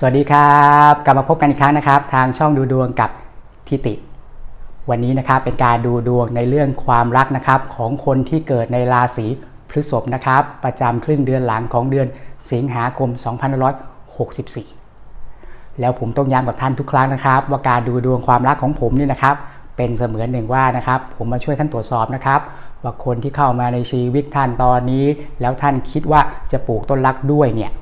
สวัสดีครับ กลับมาพบกันอีกครั้งนะครับ ทางช่องดูดวงกับทิติ วันนี้นะครับเป็นการดูดวงในเรื่องความรักนะครับ ของคนที่เกิดในราศีพฤษภนะครับ ประจำครึ่งเดือนหลังของเดือนสิงหาคม 2564 แล้วผมต้องย้ำกับท่านทุกครั้งนะครับ ว่าการดูดวงความรักของผมนี่นะครับ เป็นเสมือนหนึ่งว่านะครับ ผมมาช่วยท่านตรวจสอบนะครับว่าคนที่เข้ามาในชีวิตท่านตอนนี้ แล้วท่านคิดว่าจะปลูกต้นรักด้วยเนี่ย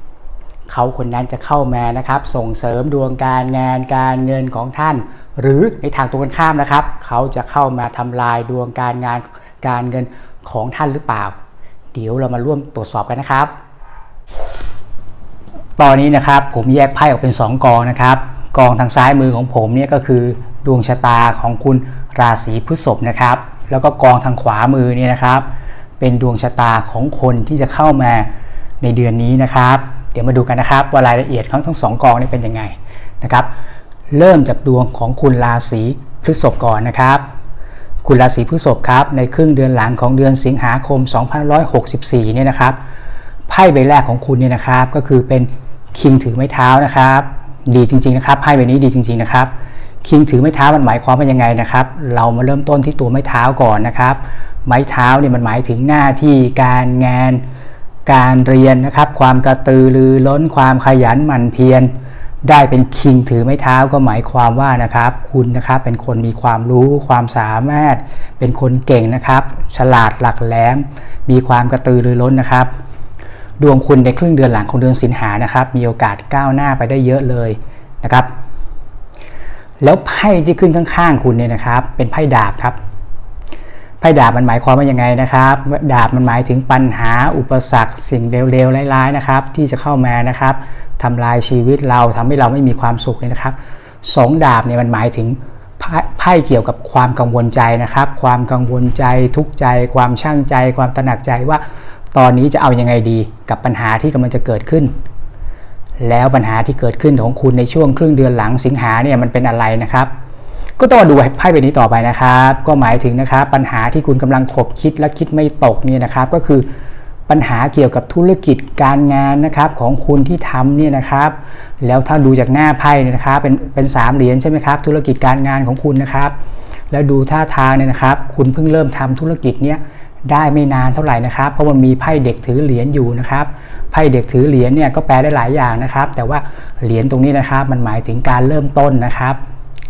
เขาคนนั้นจะเข้ามานะครับ ส่งเสริมดวงการงานการเงินของท่าน หรือในทางตรงกันข้ามนะครับ เขาจะเข้ามาทำลายดวงการงานการเงินของท่านหรือเปล่า เดี๋ยวเรามาร่วมตรวจสอบกันนะครับ ตอนนี้นะครับผมแยกไพ่ออกเป็น 2 กองนะครับ กองทางซ้ายมือของผมเนี่ยก็คือดวงชะตาของคุณราศีพฤษภนะครับ แล้วก็กองทางขวามือเนี่ยนะครับ เป็นดวงชะตาของคนที่จะเข้ามาในเดือนนี้นะครับ เดี๋ยวมาดูกันนะครับว่ารายละเอียดของทั้งสองกองนี้เป็นยังไงนะครับเริ่มจากดวงของคุณราศีพฤษภก่อนนะครับ คุณราศีพฤษภครับในครึ่งเดือนหลังของเดือนสิงหาคม 2564 เนี่ยนะครับไพ่ใบแรกของคุณเนี่ยนะครับก็คือเป็นคิงถือไม้เท้านะครับ ดีจริงๆนะครับไพ่ใบนี้ดีจริง ๆนะครับคิงถือไม้เท้ามันหมายความว่ายังไงนะครับ เรามาเริ่มต้นที่ตัวไม้เท้าก่อนนะครับ ไม้เท้าเนี่ยมันหมายถึงหน้าที่การงาน การเรียนนะครับ ความกระตือรือร้นความขยันหมั่นเพียรได้เป็นคิงถือไม้เท้าก็หมายความว่านะครับ คุณนะครับเป็นคนมีความรู้ความสามารถ เป็นคนเก่งนะครับ ฉลาดหลักแหลม มีความกระตือรือร้นนะครับ ดวงคุณในครึ่งเดือนหลังของเดือนสิงหานะครับ มีโอกาสก้าวหน้าไปได้เยอะเลยนะครับ แล้วไพ่ที่ขึ้นข้างๆคุณเนี่ยนะครับ เป็นไพ่ดาบครับ ไพ่ดาบมันหมายความว่ายังไงนะครับ ดาบมันหมายถึงปัญหาอุปสรรค สิ่งเลวๆร้ายๆนะครับ ที่จะเข้ามานะครับทำลายชีวิตเราทำให้เราไม่มีความสุขเลยนะครับสองดาบเนี่ยมันหมายถึงไพ่เกี่ยวกับความกังวลใจนะครับ ความกังวลใจทุกใจ ความช่างใจ ความตระหนักใจว่า ตอนนี้จะเอายังไงดีกับปัญหาที่กำลังจะเกิดขึ้น แล้วปัญหาที่เกิดขึ้นของคุณในช่วงครึ่งเดือนหลังสิงหาเนี่ยมันเป็นอะไรนะครับ ก็ต้องดูไพ่ใบนี้ต่อไปนะครับ ก็หมายถึงนะครับปัญหาที่คุณกำลังขบคิดและคิดไม่ตกเนี่ยนะครับ ก็คือปัญหาเกี่ยวกับธุรกิจการงานนะครับของคุณที่ทำเนี่ยนะครับ แล้วถ้าดูจากหน้าไพ่เนี่ยนะครับ เป็นเป็นสามเหรียญใช่ไหมครับ ธุรกิจการงานของคุณนะครับ แล้วดูท่าทางเนี่ยนะครับ คุณเพิ่งเริ่มทำธุรกิจเนี้ยได้ไม่นานเท่าไหร่นะครับ เพราะมันมีไพ่เด็กถือเหรียญอยู่นะครับไพ่เด็กถือเหรียญเนี่ยก็แปลได้หลายอย่างนะครับ แต่ว่าเหรียญตรงนี้นะครับ มันหมายถึงการเริ่มต้นนะครับ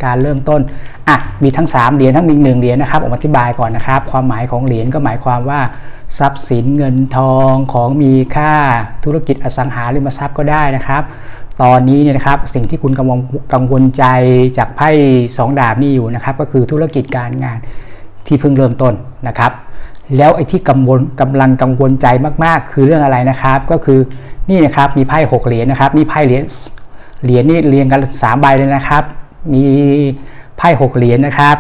การเริ่มต้นอะมีทั้ง 3 เหรียญทั้งมีหนึ่งเหรียญนะครับผมอธิบายก่อนนะครับ ความหมายของเหรียญก็หมายความว่า ทรัพย์สินเงินทองของมีค่าธุรกิจอสังหาริมทรัพย์ก็ได้นะครับ ตอนนี้เนี่ยนะครับสิ่งที่คุณกังวลกังวลใจจากไพ่สองดาบนี่อยู่นะครับ ก็คือธุรกิจการงานที่เพิ่งเริ่มต้นนะครับ แล้วไอ้ที่กังวลกำลังกังวลใจมากๆ คือเรื่องอะไรนะครับ ก็คือนี่นะครับมีไพ่หกเหรียญนะครับนี่ไพ่เหรียญเหรียญนี่เรียงกันสามใบเลยนะครับ มีไพ่หกเหรียญนะครับ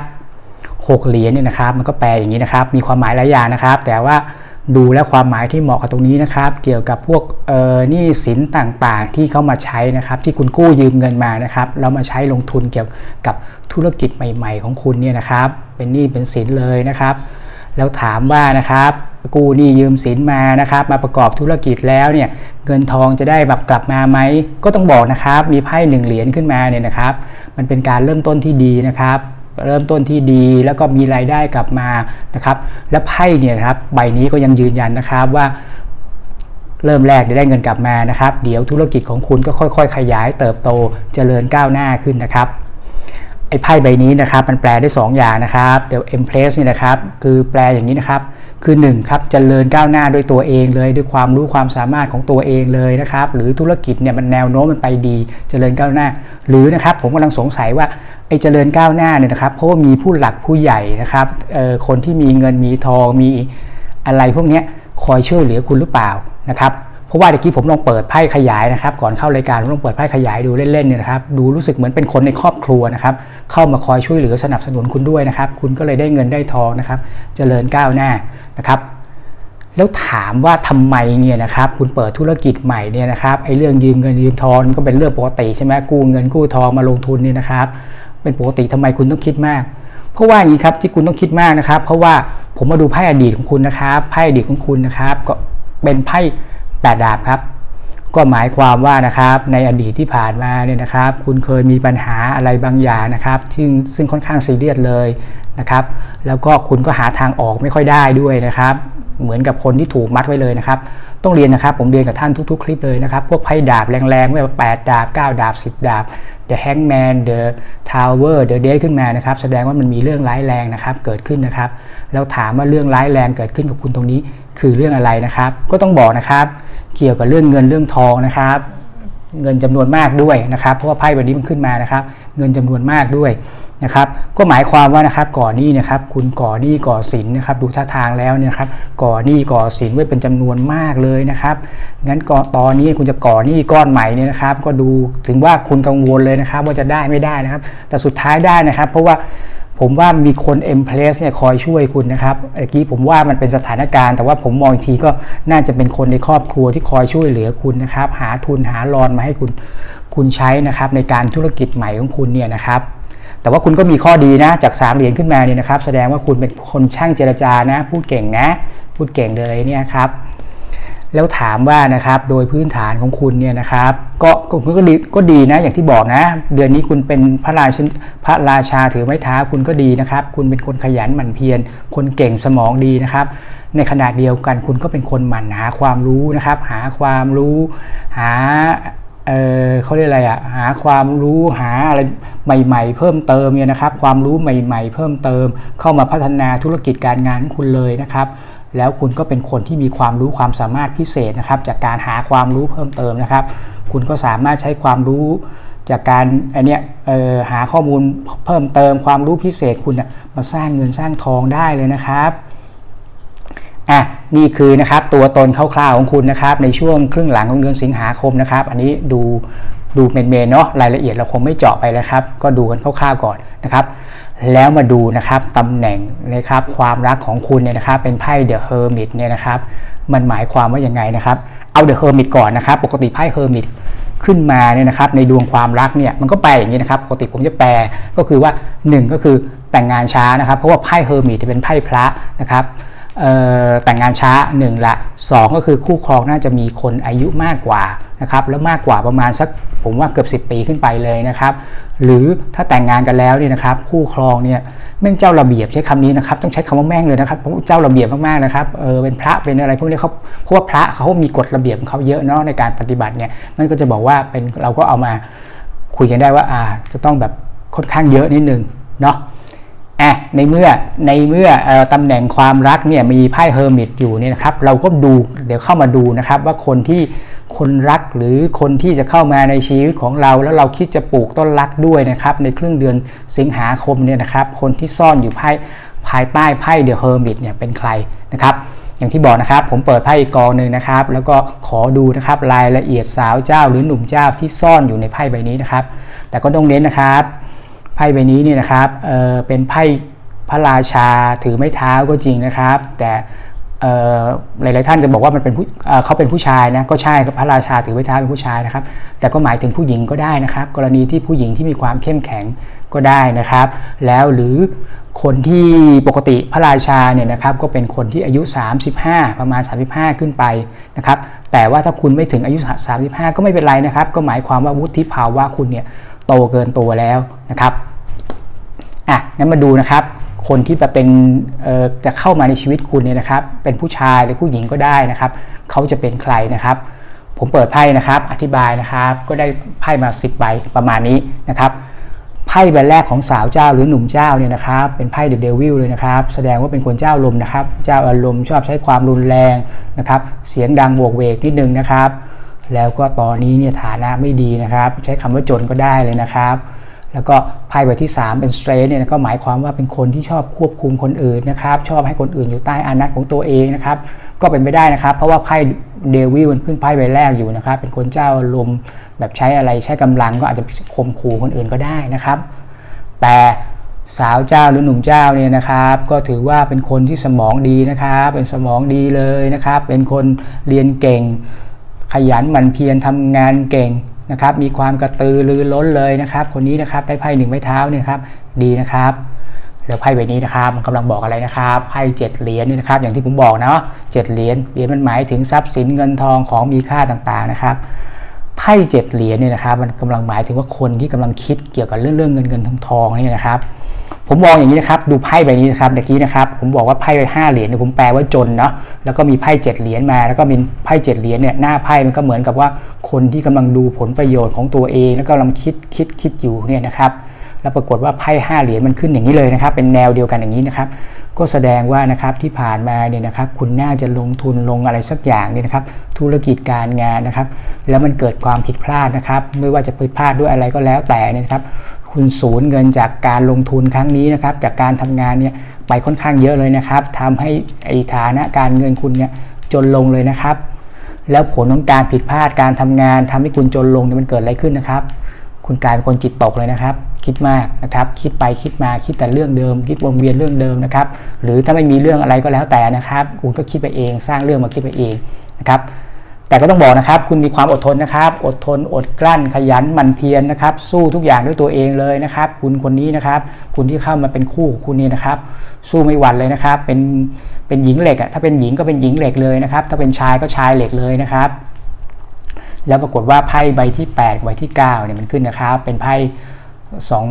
หกเหรียญเนี่ยนะครับ มันก็แปลอย่างนี้นะครับ มีความหมายหลายอย่างนะครับ แต่ว่าดูแล้วความหมายที่เหมาะกับตรงนี้นะครับ เกี่ยวกับพวกเอ่อหนี้สินต่างๆ ที่เขามาใช้นะครับ ที่คุณกู้ยืมเงินมานะครับแล้วมาใช้ลงทุนเกี่ยวกับธุรกิจใหม่ ๆ ของคุณเนี่ยนะครับ เป็นหนี้เป็นสินเลยนะครับ แล้วถามว่านะครับ กู้หนี้ยืมสินมานะครับ มาประกอบธุรกิจแล้วเนี่ยเงินทองจะได้แบบกลับมาไหมก็ต้องบอกนะครับ มีไพ่หนึ่งเหรียญขึ้นมาเนี่ยนะครับ มันเป็นการเริ่มต้นที่ดีนะครับเริ่มต้นที่ดีแล้วก็มีรายได้กลับมานะครับ และไพ่เนี่ยครับใบนี้ก็ยังยืนยันนะครับว่า เริ่มแรกได้เงินกลับมานะครับ เดี๋ยวธุรกิจของคุณก็ค่อย ๆ ขยาย เติบโตเจริญก้าวหน้าขึ้นนะครับไอ้ไพ่ใบนี้นะครับ มันแปลได้ 2 อย่างนะครับเดี๋ยว empress นี่นะครับ คือแปลอย่างนี้นะครับ คือ1ครับเจริญก้าวหน้าด้วยตัวเองเลย ด้วยความรู้ความสามารถของตัวเองเลยนะครับหรือธุรกิจเนี่ยมันแนวโน้มมันไปดีเจริญก้าวหน้า หรือนะครับผมกำลังสงสัยว่าไอ้เจริญก้าวหน้าเนี่ยนะครับเพราะว่ามีผู้หลักผู้ใหญ่นะครับเอ่อคนที่มีเงินมีทองมีอะไรพวกนี้คอยช่วยเหลือคุณหรือเปล่านะครับ ราะว่าเมื่อกี้ผมลองเปิดไพ่ขยายนะครับ ก่อนเข้ารายการผมลองเปิดไพ่ขยายดูเล่นๆเนี่ยนะครับ ดูรู้สึกเหมือนเป็นคนในครอบครัวนะครับ เข้ามาคอยช่วยเหลือสนับสนุนคุณด้วยนะครับ คุณก็เลยได้เงินได้ทองนะครับ เจริญก้าวหน้านะครับ แล้วถามว่าทำไมเนี่ยนะครับ คุณเปิดธุรกิจใหม่เนี่ยนะครับไอ้เรื่องยืมเงินยืมทองก็เป็นเรื่องปกติใช่ไหมกู้เงินกู้ทองมาลงทุนเนี่ยนะครับ เป็นปกติทำไมคุณต้องคิดมาก เพราะว่าอย่างนี้ครับที่คุณต้องคิดมากนะครับ เพราะว่าผมมาดูไพ่อดีตของคุณนะครับไพ่อดีตของคุณนะครับ ก็เป็นไพ่ แปดดาบครับ ก็หมายความว่านะครับในอดีตที่ผ่านมาเนี่ยนะครับ คุณเคยมีปัญหาอะไรบางอย่างนะครับ ซึ่งซึ่งค่อนข้างซีเรียสเลยนะครับ แล้วก็คุณก็หาทางออกไม่ค่อยได้ด้วยนะครับ เหมือนกับคนที่ถูกมัดไว้เลยนะครับ ต้องเรียนนะครับผมเรียนกับท่านทุก ๆ คลิปเลยนะครับ พวกไพ่ดาบแรงๆไม่ว่า8ดาบ 9 ดาบ 10 ดาบ The Hangman The Tower The Dead ขึ้นมานะครับ แสดงว่ามันมีเรื่องร้ายแรงนะครับ เกิดขึ้นนะครับ แล้วถามว่าเรื่องร้ายแรงเกิดขึ้นกับคุณตรงนี้คือเรื่องอะไรนะครับ ก็ต้องบอกนะครับ เกี่ยวกับเรื่องเงินเรื่องทองนะครับ เงินจำนวนมากด้วยนะครับเพราะว่าไพ่ใบนี้มันขึ้นมานะครับ เงินจำนวนมากด้วยนะครับ ก็หมายความว่านะครับก่อหนี้นะครับ คุณก่อหนี้ก่อสินนะครับ ดูท่าทางแล้วเนี่ยครับ ก่อหนี้ก่อสินไว้เป็นจำนวนมากเลยนะครับงั้นก็ตอนนี้คุณจะก่อหนี้ก้อนใหม่เนี่ยนะครับ ก็ดูถึงว่าคุณกังวลเลยนะครับ ว่าจะได้ไม่ได้นะครับ แต่สุดท้ายได้นะครับ เพราะว่า ผมว่ามีคนเอ็มเพลสเนี่ยคอยช่วยคุณนะครับเมื่อกี้ผมว่ามันเป็นสถานการณ์ แต่ว่าผมมองอีกทีก็น่าจะเป็นคนในครอบครัวที่คอยช่วยเหลือคุณนะครับ หาทุนหารอนมาให้คุณคุณใช้นะครับ ในการธุรกิจใหม่ของคุณเนี่ยนะครับ แต่ว่าคุณก็มีข้อดีนะ จากสามเหรียญขึ้นมาเนี่ยนะครับ แสดงว่าคุณเป็นคนช่างเจรจานะ พูดเก่งนะ พูดเก่งเลยเนี่ยครับ แล้วถามว่านะครับโดยพื้นฐานของคุณเนี่ยนะครับก็ก็ก็ดีก็ดีนะอย่างที่บอกนะ เดือนนี้คุณเป็นพระราชพระราชาถือไม้เท้าคุณก็ดีนะครับ คุณเป็นคนขยันหมั่นเพียรคนเก่งสมองดีนะครับ ในขณะเดียวกันคุณก็เป็นคนหมั่นหาความรู้นะครับ หาความรู้หาเออเขาเรียกอะไรอะหาความรู้หาอะไรใหม่ ๆ เพิ่มเติมเนี่ยนะครับ ความรู้ใหม่ ๆ เพิ่มเติม เข้ามาพัฒนาธุรกิจการงานของคุณเลยนะครับ แล้วคุณก็เป็นคนที่มีความรู้ความสามารถพิเศษนะครับ จากการหาความรู้เพิ่มเติมนะครับ คุณก็สามารถใช้ความรู้จากการอันเนี้ยหาข้อมูลเพิ่มเติมความรู้พิเศษคุณมาสร้างเงินสร้างทองได้เลยนะครับอะนี่คือนะครับตัวตนคร่าวๆของคุณนะครับ ในช่วงครึ่งหลังของเดือนสิงหาคมนะครับ อันนี้ดูดูเมนๆเนาะรายละเอียดเราคงไม่เจาะไปแล้วครับ ก็ดูกันคร่าวๆก่อนนะครับ แล้วมาดูนะครับตำแหน่งนะครับความรักของคุณเนี่ยนะครับเป็นไพ่เดอะเฮอร์มิตเนี่ยนะครับมันหมายความว่าอย่างไงนะครับ เอาเดอะเฮอร์มิตก่อนนะครับ ปกติไพ่เฮอร์มิตขึ้นมาเนี่ยนะครับในดวงความรักเนี่ยมันก็แปลอย่างนี้นะครับปกติผมจะแปลก็คือว่า 1 ก็คือแต่งงานช้านะครับ เพราะว่าไพ่เฮอร์มิตจะเป็นไพ่พระนะครับ แต่งงานช้า1ละ2 ก็คือคู่ครองน่าจะมีคนอายุมากกว่านะครับแล้วมากกว่าประมาณสักผมว่าเกือบ 10 ปีขึ้นไปเลยนะครับ หรือถ้าแต่งงานกันแล้วเนี่ยนะครับ คู่ครองเนี่ยแม่งเจ้าระเบียบใช้คำนี้นะครับ ต้องใช้คำว่าแม่งเลยนะครับเพราะเจ้าระเบียบมากๆนะครับเออเป็นพระเป็นอะไรพวกนี้เขาเพราะว่าพระเขามีกฎระเบียบของเขาเยอะเนาะในการปฏิบัติเนี่ยนั่นก็จะบอกว่าเป็นเราก็เอามาคุยกันได้ว่าอ่าจะต้องแบบค่อนข้างเยอะนิดนึงเนาะ อะในเมื่อในเมื่อตำแหน่งความรักเนี่ยมีไพ่เฮอร์มิตอยู่เนี่ยนะครับ เราก็ดูเดี๋ยวเข้ามาดูนะครับ ว่าคนที่คนรักหรือคนที่จะเข้ามาในชีวิตของเรา แล้วเราคิดจะปลูกต้นรักด้วยนะครับ ในครึ่งเดือนสิงหาคมเนี่ยนะครับ คนที่ซ่อนอยู่ภายภายใต้ไพ่เดอะเฮอร์มิตเนี่ยเป็นใครนะครับอย่างที่บอกนะครับ ผมเปิดไพ่อีกกองหนึ่งนะครับ แล้วก็ขอดูนะครับรายละเอียดสาวเจ้าหรือหนุ่มเจ้าที่ซ่อนอยู่ในไพ่ใบนี้นะครับ แต่ก็ต้องเน้นนะครับ ไพ่ใบนี้เนี่ยนะครับเเป็นไพ่พระราชาถือไม้เท้าก็จริงนะครับ แต่หลายๆท่านจะบอกว่ามันเป็นเขาเป็นผู้ชายนะก็ใช่พระราชาถือไม้เท้าเป็นผู้ชายนะครับ แต่ก็หมายถึงผู้หญิงก็ได้นะครับ กรณีที่ผู้หญิงที่มีความเข้มแข็งก็ได้นะครับ แล้วหรือคนที่ปกติพระราชาเนี่ยนะครับก็เป็นคนที่อายุ 35 ประมาณ 35 ขึ้นไปนะครับแต่ว่าถ้าคุณไม่ถึงอายุ 35 ก็ไม่เป็นไรนะครับ ก็หมายความว่าวุฒิภาวะคุณเนี่ย โตเกินตัวแล้วนะครับอะงั้นมาดูนะครับ คนที่จะเป็นจะเข้ามาในชีวิตคุณเนี่ยนะครับ เป็นผู้ชายหรือผู้หญิงก็ได้นะครับ เขาจะเป็นใครนะครับผมเปิดไพ่นะครับ อธิบายนะครับ ก็ได้ไพ่มา 10ใบประมาณนี้นะครับ ไพ่ใบแรกของสาวเจ้าหรือหนุ่มเจ้าเนี่ยนะครับ เป็นไพ่เดอะเดวิลเลยนะครับ แสดงว่าเป็นคนเจ้าลมนะครับ เจ้าอารมณ์ชอบใช้ความรุนแรงนะครับ เสียงดังโวกเวกนิดนึงนะครับ แล้วก็ตอนนี้เนี่ยฐานะไม่ดีนะครับ ใช้คำว่าจนก็ได้เลยนะครับ แล้วก็ไพ่ใบที่ 3 เป็นสเตรทเนี่ยก็หมายความว่าเป็นคนที่ชอบควบคุมคนอื่นนะครับ ชอบให้คนอื่นอยู่ใต้อานัตของตัวเองนะครับ ก็เป็นไปได้นะครับ เพราะว่าไพ่เดวิลมันขึ้นไพ่ใบแรกอยู่นะครับ เป็นคนเจ้าลมแบบใช้อะไรใช้กำลังก็อาจจะข่มขู่คนอื่นก็ได้นะครับ แต่สาวเจ้าหรือหนุ่มเจ้าเนี่ยนะครับ ก็ถือว่าเป็นคนที่สมองดีนะครับ เป็นสมองดีเลยนะครับ เป็นคนเรียนเก่ง ขยันหมั่นเพียรทำงานเก่งนะครับ มีความกระตือรือร้นเลยนะครับ คนนี้นะครับได้ไพ่หนึ่งไม้เท้าเนี่ยครับดีนะครับแล้วไพ่ใบนี้นะครับมันกำลังบอกอะไรนะครับไพ่เจ็ดเหรียญนี่นะครับ อย่างที่ผมบอกนะเจ็ดเหรียญเหรียญมันหมายถึงทรัพย์สินเงินทองของมีค่าต่างๆนะครับไพ่เจ็ดเหรียญเนี่ยนะครับ มันกำลังหมายถึงว่าคนที่กำลังคิดเกี่ยวกับเรื่องเรื่องเงินเงินทองทองนี่นะครับ ผมมองอย่างนี้นะครับ ดูไพ่ใบนี้นะครับเมื่อกี้นะครับ ผมบอกว่าไพ่ใบห้าเหรียญเนี่ยผมแปลว่าจนเนาะแล้วก็มีไพ่เจ็ดเหรียญมา แล้วก็มีไพ่เจ็ดเหรียญเนี่ยหน้าไพ่มันก็เหมือนกับว่าคนที่กำลังดูผลประโยชน์ของตัวเอง แล้วก็กำลังคิดคิดคิดอยู่เนี่ยนะครับ แล้วปรากฏว่าไพ่ห้าเหรียญมันขึ้นอย่างนี้เลยนะครับ เป็นแนวเดียวกันอย่างนี้นะครับ ก็แสดงว่านะครับที่ผ่านมาเนี่ยนะครับ คุณน่าจะลงทุนลงอะไรสักอย่างเนี่ยนะครับ ธุรกิจการงานนะครับ แล้วมันเกิดความผิดพลาดนะครับ ไม่ว่าจะผิดพลาดด้วยอะไรก็แล้วแต่เนี่ยนะครับ คุณสูญเงินจากการลงทุนครั้งนี้นะครับ จากการทำงานเนี่ยไปค่อนข้างเยอะเลยนะครับทำให้ไอฐานะการเงินคุณเนี่ยจนลงเลยนะครับ แล้วผลของการผิดพลาดการทำงานทำให้คุณจนลงเนี่ยมันเกิดอะไรขึ้นนะครับ คุณกลายเป็นคนจิตตกเลยนะครับ คิดมากนะครับ คิดไปคิดมาคิดแต่เรื่องเดิม คิดวนเวียนเรื่องเดิมนะครับ หรือถ้าไม่มีเรื่องอะไรก็แล้วแต่นะครับ คุณก็คิดไปเอง สร้างเรื่องมาคิดไปเองนะครับ แต่ก็ต้องบอกนะครับ คุณมีความอดทนนะครับ อดทน อดกลั้น ขยันมันเพียรนะครับ สู้ทุกอย่างด้วยตัวเองเลยนะครับ คุณคนนี้นะครับ คุณที่เข้ามาเป็นคู่ของคุณนี่นะครับ สู้ไม่หวั่นเลยนะครับ เป็นเป็นหญิงเหล็กอะถ้าเป็นหญิงก็เป็นหญิงเหล็กเลยนะครับ ถ้าเป็นชายก็ชายเหล็กเลยนะครับ แล้วปรากฏว่าไพ่ใบที่8ใบที่9เนี่ยมันขึ้นนะครับ เป็นไพ่สอง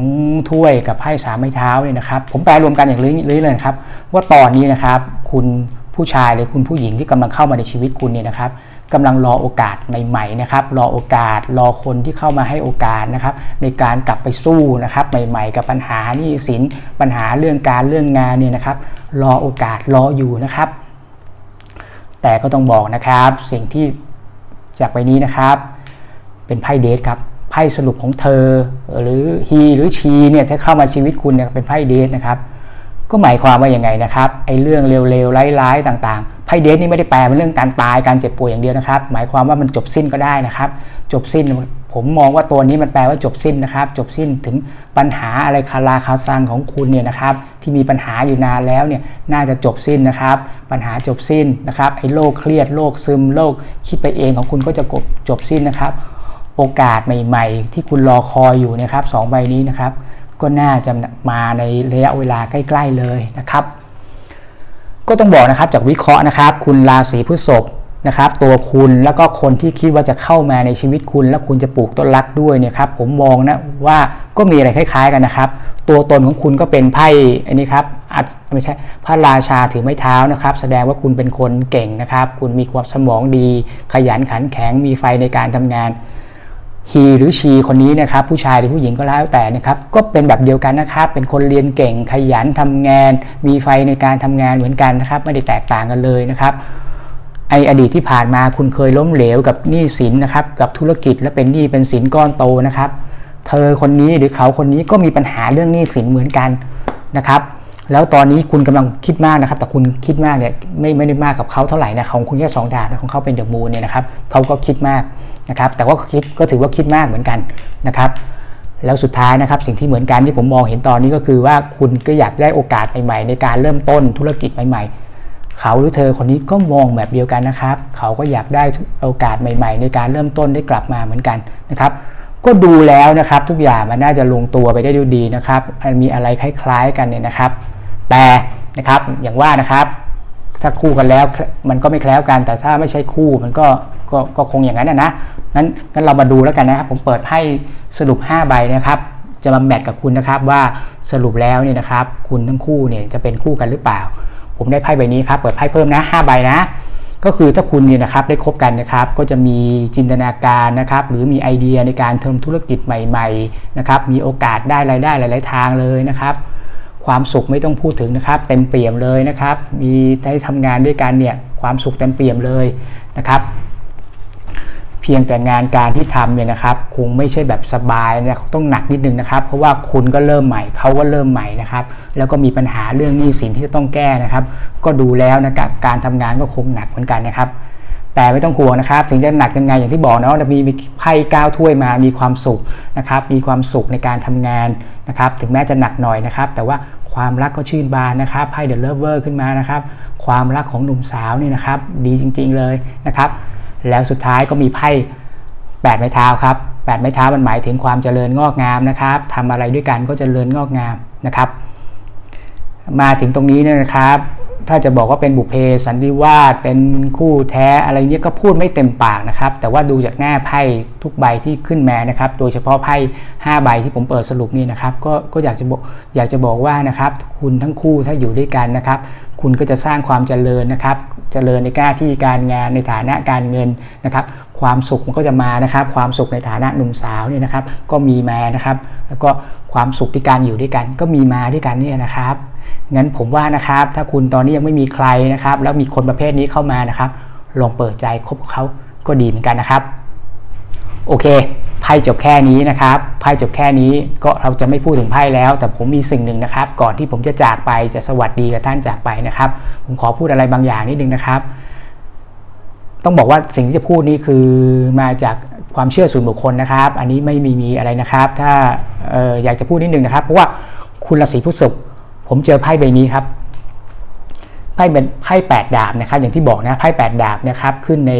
ถ้วยกับไพ่สามไม้เท้าเนี่ยนะครับ ผมแปลรวมกันอย่างนี้เลยนะครับ ว่าตอนนี้นะครับ คุณผู้ชายหรือคุณผู้หญิงที่กำลังเข้ามาในชีวิตคุณเนี่ยนะครับ กำลังรอโอกาสใหม่ๆนะครับรอโอกาสรอคนที่เข้ามาให้โอกาสนะครับในการกลับไปสู้นะครับใหม่ๆ กับปัญหาหนี้สินปัญหาเรื่องการเรื่องงานเนี่ยนะครับ รอโอกาสรออยู่นะครับ แต่ก็ต้องบอกนะครับสิ่งที่จากใบนี้นะครับ เป็นไพ่เดทครับไพ่สรุปของเธอหรือฮีหรือชีเนี่ยถ้าเข้ามาชีวิตคุณเนี่ยเป็นไพ่เดทนะครับ ก็หมายความว่าอย่างไงนะครับไอ้เรื่องเร็วๆร้ายๆต่างๆ ไพ่เดทนี่ไม่ได้แปลเป็นเรื่องการตายการเจ็บป่วยอย่างเดียวนะครับ หมายความว่ามันจบสิ้นก็ได้นะครับ จบสิ้นผมมองว่าตัวนี้มันแปลว่าจบสิ้นนะครับ จบสิ้นถึงปัญหาอะไรคาราคาซังของคุณเนี่ยนะครับที่มีปัญหาอยู่นานแล้วเนี่ยน่าจะจบสิ้นนะครับ ปัญหาจบสิ้นนะครับไอ้โรคเครียดโรคซึมโรคคิดไปเองของคุณก็จะจบสิ้นนะครับ โอกาสใหม่ ๆ ที่คุณรอคอยอยู่นะครับสองใบนี้นะครับ ก็น่าจะมาในระยะเวลาใกล้ ๆเลยนะครับ ก็ต้องบอกนะครับจากวิเคราะห์นะครับ คุณราศีพฤษภนะครับ ตัวคุณแล้วก็คนที่คิดว่าจะเข้ามาในชีวิตคุณ แล้วคุณจะปลูกต้นรักด้วยเนี่ยครับ ผมมองนะว่าก็มีอะไรคล้าย ๆ กันนะครับ ตัวตนของคุณก็เป็นไพ่อันนี้ครับไม่ใช่พระราชาถือไม้เท้านะครับ แสดงว่าคุณเป็นคนเก่งนะครับ คุณมีความสมองดี ขยันขันแข็งมีไฟในการทำงาน ฮีหรือชีคนนี้นะครับผู้ชายหรือผู้หญิงก็แล้วแต่นะครับก็เป็นแบบเดียวกันนะครับ เป็นคนเรียนเก่งขยันทำงาน มีไฟในการทำงานเหมือนกันนะครับ ไม่ได้แตกต่างกันเลยนะครับไออดีตที่ผ่านมาคุณเคยล้มเหลวกับหนี้สินนะครับกับธุรกิจและเป็นหนี้เป็นสินก้อนโตนะครับ เธอคนนี้หรือเขาคนนี้ก็มีปัญหาเรื่องหนี้สินเหมือนกันนะครับ แล้วตอนนี้คุณกำลังคิดมากนะครับ แต่คุณคิดมากเนี่ยไม่ไม่ได้มากกับเขาเท่าไหร่นะของคุณแค่สองดาบนะของเขาเป็นเดอะมูนเนี่ยนะครับเขาก็คิดมากนะครับ แต่ว่าคิดก็ถือว่าคิดมากเหมือนกันนะครับ แล้วสุดท้ายนะครับ สิ่งที่เหมือนกันที่ผมมองเห็นตอนนี้ก็คือว่าคุณก็อยากได้โอกาสใหม่ๆ ในการเริ่มต้นธุรกิจใหม่ๆ เขาหรือเธอคนนี้ก็มองแบบเดียวกันนะครับ เขาก็อยากได้โอกาสใหม่ ๆ ในการเริ่มต้นได้กลับมาเหมือนกันนะครับ ก็ดูแล้วนะครับ ทุกอย่างมันน่าจะลงตัวไปได้ดูดีนะครับมีอะไรคล้ายๆกันเนี่ยนะครับ แต่นะครับอย่างว่านะครับ ถ้าคู่กันแล้วมันก็ไม่แคล้วกัน แต่ถ้าไม่ใช่คู่มันก็ก็ก็คงอย่างนั้นนะงั้นงั้นเรามาดูแล้วกันนะครับ ผมเปิดให้สรุป 5 ใบนะครับ จะมาแมทกับคุณนะครับว่าสรุปแล้วเนี่ยนะครับ คุณทั้งคู่เนี่ยจะเป็นคู่กันหรือเปล่า ผมได้ไพ่ใบนี้ครับ เปิดไพ่เพิ่มนะ 5 ใบนะ ก็คือถ้าคุณเนี่ยนะครับได้คบกันนะครับ ก็จะมีจินตนาการนะครับ หรือมีไอเดียในการทำธุรกิจใหม่ๆนะครับ มีโอกาสได้รายได้หลาย ๆ ทางเลยนะครับความสุขไม่ต้องพูดถึงนะครับ เต็มเปี่ยมเลยนะครับ มีได้ทำงานด้วยกันเนี่ยความสุขเต็มเปี่ยมเลยนะครับ เพียงแต่งานการที่ทำเนี่ยนะครับคงไม่ใช่แบบสบายนะต้องหนักนิดนึงนะครับ เพราะว่าคุณก็เริ่มใหม่เขาก็เริ่มใหม่นะครับแล้วก็มีปัญหาเรื่องหนี้สินที่จะต้องแก้นะครับ ก็ดูแล้วนะครับการทำงานก็คงหนักเหมือนกันนะครับ แต่ไม่ต้องห่วงนะครับ ถึงจะหนักยังไงอย่างที่บอกนะว่ามีไพ่ก้าวถ้วยมามีความสุขนะครับ มีความสุขในการทำงานนะครับ ถึงแม้จะหนักหน่อยนะครับ แต่ว่าความรักก็ชื่นบานนะครับไพ่เดอะเลเวอร์ขึ้นมานะครับ ความรักของหนุ่มสาวนี่นะครับ ดีจริง ๆเลยนะครับ แล้วสุดท้ายก็มีไพ่แปดไม้เท้าครับแปดไม้เท้ามันหมายถึงความเจริญงอกงามนะครับทำอะไรด้วยกันก็เจริญงอกงามนะครับ มาถึงตรงนี้เนี่ยนะครับ ถ้าจะบอกว่าเป็นบุพเพสันนิวาสเป็นคู่แท้อะไรเนี้ยก็พูดไม่เต็มปากนะครับ แต่ว่าดูจากหน้าไพ่ทุกใบที่ขึ้นมานะครับ โดยเฉพาะไพ่5ใบที่ผมเปิดสรุปนี่นะครับ ก็ก็อยากจะบอกอยากจะบอกว่านะครับ คุณทั้งคู่ถ้าอยู่ด้วยกันนะครับ คุณก็จะสร้างความเจริญนะครับ เจริญในหน้าที่การงานในฐานะการเงินนะครับ ความสุขมันก็จะมานะครับ ความสุขในฐานะหนุ่มสาวเนี่ยนะครับ ก็มีมานะครับ แล้วก็ความสุขที่การอยู่ด้วยกัน ก็มีมาด้วยกันเนี่ยนะครับงั้นผมว่านะครับ ถ้าคุณตอนนี้ยังไม่มีใครนะครับ แล้วมีคนประเภทนี้เข้ามานะครับ ลองเปิดใจคบเขาก็ดีเหมือนกันนะครับ โอเค ไพ่จบแค่นี้นะครับไพ่จบแค่นี้ก็เราจะไม่พูดถึงไพ่แล้ว แต่ผมมีสิ่งหนึ่งนะครับ ก่อนที่ผมจะจากไปจะสวัสดีกับท่านจากไปนะครับ ผมขอพูดอะไรบางอย่างนิดนึงนะครับ ต้องบอกว่าสิ่งที่จะพูดนี่คือมาจากความเชื่อส่วนบุคคลนะครับ อันนี้ไม่มีมีอะไรนะครับ ถ้าอออยากจะพูดนิดนึงนะครับเพราะว่าคุณราศีพฤษภผมเจอไพ่ใบนี้ครับไพ่เป็นไพ่แปดดาบนะครับ อย่างที่บอกนะไพ่แปดดาบนะครับ ขึ้นใน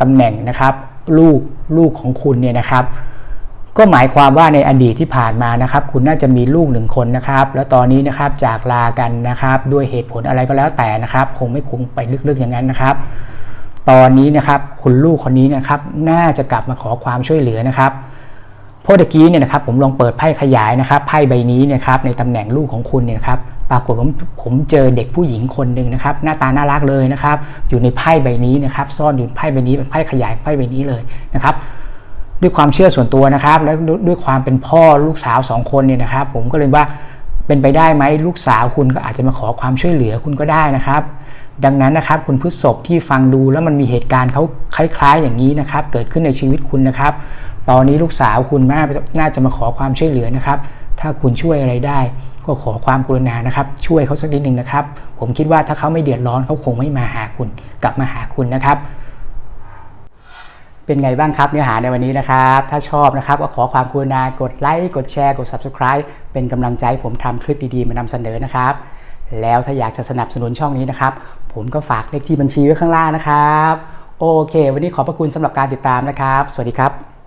ตำแหน่งนะครับ ลูกลูกของคุณเนี่ยนะครับ ก็หมายความว่าในอดีตที่ผ่านมานะครับ คุณน่าจะมีลูกหนึ่งคนนะครับ แล้วตอนนี้นะครับจากลากันนะครับ ด้วยเหตุผลอะไรก็แล้วแต่นะครับ คงไม่คงไปลึกๆอย่างนั้นนะครับ ตอนนี้นะครับคุณลูกคนนี้นะครับ น่าจะกลับมาขอความช่วยเหลือนะครับเพราะตะกี้เนี่ยนะครับผมลองเปิดไพ่ขยายนะครับไพ่ใบนี้นะครับในตำแหน่งลูกของคุณเนี่ยครับ ปรากฏว่าผมเจอเด็กผู้หญิงคนหนึ่งนะครับ หน้าตาน่ารักเลยนะครับ อยู่ในไพ่ใบนี้นะครับ ซ่อนอยู่ในไพ่ใบนี้เป็นไพ่ขยายไพ่ใบนี้เลยนะครับ ด้วยความเชื่อส่วนตัวนะครับ และด้วยความเป็นพ่อลูกสาวสองคนเนี่ยนะครับ ผมก็เลยว่าเป็นไปได้ไหมลูกสาวคุณก็อาจจะมาขอความช่วยเหลือคุณก็ได้นะครับ ดังนั้นนะครับคุณพฤษภที่ฟังดูแล้วมันมีเหตุการณ์เขาคล้าย ๆ อย่างนี้นะครับ เกิดขึ้นในชีวิตคุณนะครับ ตอนนี้ลูกสาวคุณน่าจะมาขอความช่วยเหลือนะครับ ถ้าคุณช่วยอะไรได้ ก็ขอความกรุณานะครับ ช่วยเขาสักนิดหนึ่งนะครับ ผมคิดว่าถ้าเขาไม่เดือดร้อนเขาคงไม่มาหาคุณ กลับมาหาคุณนะครับ เป็นไงบ้างครับเนื้อหาในวันนี้นะครับ ถ้าชอบนะครับก็ขอความกรุณากดไลค์กดแชร์กด Subscribe เป็นกำลังใจผมทำคลิปดีๆมานำเสนอนะครับ แล้วถ้าอยากจะสนับสนุนช่องนี้นะครับ ผมก็ฝากเลขที่บัญชีไว้ข้างล่างนะครับ โอเค วันนี้ขอบพระคุณสำหรับการติดตามนะครับ สวัสดีครับ